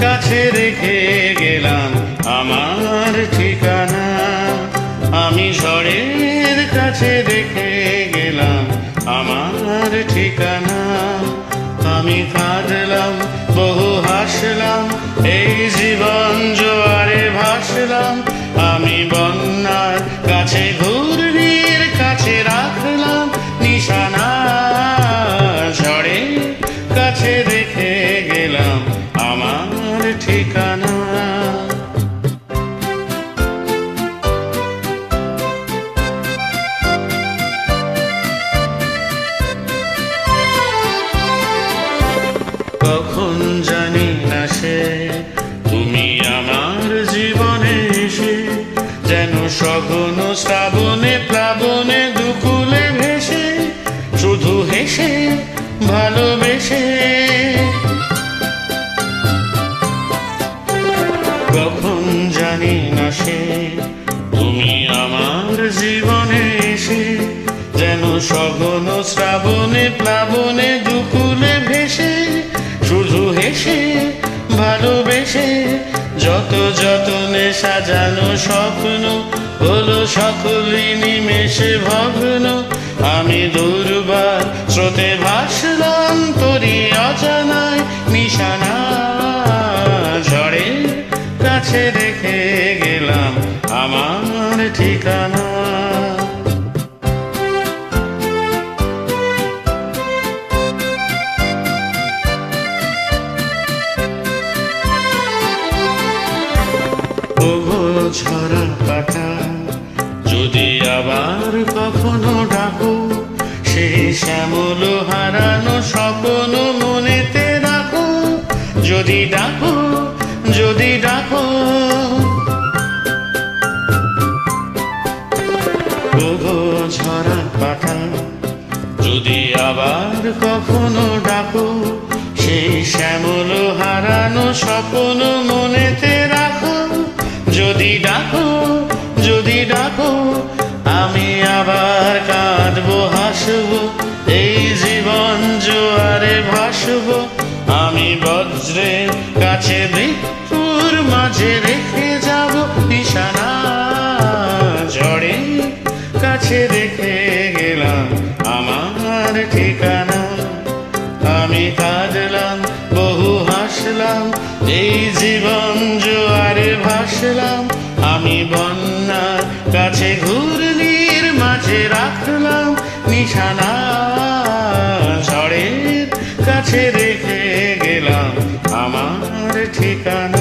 কাছে রেখে গেলাম আমার ঠিকানা। আমি ঝড়ের কাছে রেখে গেলাম আমার ঠিকানা। আমি কাঁদলাম, বহু হাসলাম, এই জীবন জোয়ারে ভাসলাম। আমি বন্যার কাছে ঘূর্ণির কখন সে তুমি আমার জীবনে যেন শ্রাবণে প্লাবনে দুকুলে ভেসে শুধু হেসে ভালোবেসে জানি না সে। তুমি আমার জীবনে এসে যেন সঘন শ্রাবণে, প্লাবনে দুকুলে ভেসে শুধু হেসে, ভালোবেসে যত যতনে সাজানো স্বপ্ন হলো সকলই নিমেষে ভগ্ন। আমি দুর্বার স্রোতে ভাসলাম তোরি অজানায় যদি ডাকো যদি ডাকো। ওগো ঝরা পাতা যদি আবার কখনো ডাকো, সেই শ্যামল হারানো স্বপ্ন মনেতে রাখো। যদি ডাকো যদি ডাকো, আমি আবার কাঁদবো, হাসবো বজ্রের কাছে মৃত্যুর মাঝে রেখে যাব নিশানা ঝড়ে। কাছে রেখে গেলাম আমার ঠিকানা। আমি কাঁদলাম, বহু হাসলাম, এই জীবন জোয়ারে ভাসলাম। আমি বন্যার কাছে ঘূর্ণির মাঝে রাখলাম নিশানা ঝড়ের কাছে রেখে গেলাম আমার ঠিকানা